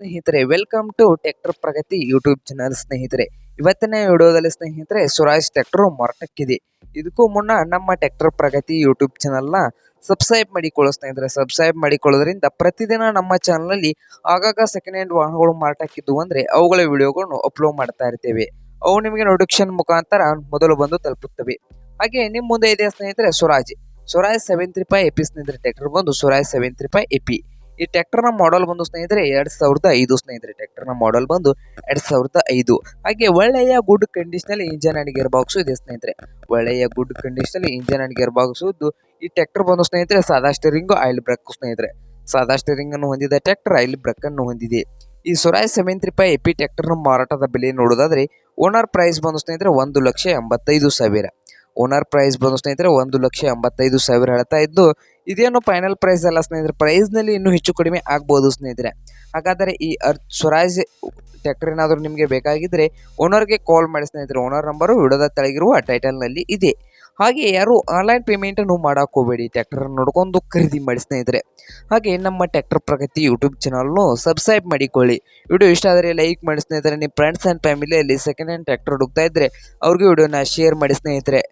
ಸ್ನೇಹಿತರೆ welcome to tractor Pragati YouTube channel ಸ್ನೇಹಿತರೆ. ಇವತ್ತಿನ ವಿಡಿಯೋದಲ್ಲಿ ಸ್ನೇಹಿತರೆ ಸುರಾಜ್ ಟ್ರ್ಯಾಕ್ಟರ್ ಮಾರಾಟಕ್ಕಿದೆ. ಇದಕ್ಕೂ ಮುನ್ನ ನಮ್ಮ ಟ್ರ್ಯಾಕ್ಟರ್ ಪ್ರಗತಿ ಯೂಟ್ಯೂಬ್ ಚಾನಲ್ನ ಸಬ್ಸ್ಕ್ರೈಬ್ ಮಾಡಿಕೊಳ್ಳೋ ಸ್ನೇಹಿತರೆ ಸಬ್ಸ್ಕ್ರೈಬ್ ಮಾಡಿಕೊಳ್ಳೋದ್ರಿಂದ ಪ್ರತಿದಿನ ನಮ್ಮ ಚಾನಲಲ್ಲಿ ಆಗಾಗ ಸೆಕೆಂಡ್ ಹ್ಯಾಂಡ್ ವಾಹನಗಳು ಮಾರಾಟಕ್ಕಿದ್ದು ಅಂದರೆ ಅವುಗಳ ವಿಡಿಯೋಗಳನ್ನು ಅಪ್ಲೋಡ್ ಮಾಡ್ತಾ ಇರ್ತೇವೆ. ಅವು ನಿಮಗೆ ನೋಟಿಫಿಕೇಶನ್ ಮುಖಾಂತರ ಮೊದಲು ಬಂದು ತಲುಪುತ್ತವೆ. ಹಾಗೆ ನಿಮ್ಮ ಮುಂದೆ ಇದೆ ಸ್ನೇಹಿತರೆ Swaraj Swaraj seven three five AP ಸ್ನೇಹಿತರೆ ಟ್ರ್ಯಾಕ್ಟರ್ ಬಂದು Swaraj seven three five AP ಈ ಟ್ರ್ಯಾಕ್ಟರ್ನ ಮಾಡೆಲ್ ಬಂದು ಸ್ನೇಹಿತರೆ ಎರಡ್ ಸಾವಿರದ ಐದು ಸ್ನೇಹಿತರೆ ಟ್ರ್ಯಾಕ್ಟರ್ನ ಮಾಡೆಲ್ ಬಂದು ಎರಡ್ ಸಾವಿರದ ಐದು. ಹಾಗೆ ಒಳ್ಳೆಯ ಗುಡ್ ಕಂಡೀಷನ್ ಅಲ್ಲಿ ಇಂಜನ್ ಅಂಡ್ ಗೇರ್ ಬಾಕ್ಸ್ ಇದೆ ಸ್ನೇಹಿತರೆ. ಒಳ್ಳೆಯ ಗುಡ್ ಕಂಡೀಷನ್ ಅಲ್ಲಿ ಇಂಜನ್ ಅಂಡ್ ಗೇರ್ ಬಾಕ್ಸ್ ಇದ್ದು ಈ ಟ್ರ್ಯಾಕ್ಟರ್ ಬಂದು ಸ್ನೇಹಿತರೆ ಸಾದಾ ಸ್ಟೇರಿಂಗ್ ಆಯಿಲ್ ಬ್ರೇಕ್ ಸ್ನೇಹಿತರೆ. ಸಾದಾ ಸ್ಟೇರಿಂಗ್ ಅನ್ನು ಹೊಂದಿದ ಟ್ರ್ಯಾಕ್ಟರ್ ಆಯಿಲ್ ಬ್ರೇಕ್ ಅನ್ನು ಹೊಂದಿದೆ. ಈ Swaraj seven three AP AP ನ ಮಾರಾಟದ ಬೆಲೆ ನೋಡೋದಾದ್ರೆ ಓನರ್ ಪ್ರೈಸ್ ಬಂದು ಸ್ನೇಹಿತರೆ ಒಂದು ಲಕ್ಷ ಎಂಬತ್ತೈದು ಸಾವಿರ. ಓನರ್ ಪ್ರೈಸ್ ಬಂದು ಸ್ನೇಹಿತರೆ ಒಂದು ಲಕ್ಷ ಎಂಬತ್ತೈದು ಸಾವಿರ ಹೇಳ್ತಾ ಇದ್ದು ಇದೇನು ಫೈನಲ್ ಪ್ರೈಸ್ ಅಲ್ಲ ಸ್ನೇಹಿತರೆ ಪ್ರೈಸ್ನಲ್ಲಿ ಇನ್ನೂ ಹೆಚ್ಚು ಕಡಿಮೆ ಆಗ್ಬೋದು ಸ್ನೇಹಿತರೆ. ಹಾಗಾದರೆ ಈ ಅರ್, ಸ್ವರಾಜ್ ಟ್ರ್ಯಾಕ್ಟರ್ ಏನಾದರೂ ನಿಮಗೆ ಬೇಕಾಗಿದ್ದರೆ ಓನರ್ಗೆ ಕಾಲ್ ಮಾಡಿ ಸ್ನೇಹಿತರೆ. ಓನರ್ ನಂಬರು ವಿಡೋದ ತೆಳಗಿರುವ ಟೈಟಲ್ನಲ್ಲಿ ಇದೆ. ಹಾಗೆ ಯಾರು ಆನ್ಲೈನ್ ಪೇಮೆಂಟನ್ನು ಮಾಡಕ್ಕೆ ಹೋಗಬೇಡಿ ಟ್ಯಾಕ್ಟರ್ ನೋಡ್ಕೊಂಡು ಖರೀದಿ ಮಾಡಿ ಸ್ನೇಹಿತರೆ. ಹಾಗೆ ನಮ್ಮ ಟ್ಯಾಕ್ಟರ್ ಪ್ರಗತಿ ಯೂಟ್ಯೂಬ್ ಚಾನಲ್ನು ಸಬ್ಸ್ಕ್ರೈಬ್ ಮಾಡಿಕೊಳ್ಳಿ. ವಿಡಿಯೋ ಇಷ್ಟ ಆದರೆ ಲೈಕ್ ಮಾಡಿ ಸ್ನೇಹಿತರೆ. ನಿಮ್ಮ ಫ್ರೆಂಡ್ಸ್ ಆ್ಯಂಡ್ ಫ್ಯಾಮಿಲಿಯಲ್ಲಿ ಸೆಕೆಂಡ್ ಹ್ಯಾಂಡ್ ಟ್ಯಾಕ್ಟರ್ ಹುಡುಕ್ತಾ ಇದ್ದರೆ ಅವ್ರಿಗೆ ವಿಡಿಯೋನ ಶೇರ್ ಮಾಡಿ ಸ್ನೇಹಿತರೆ.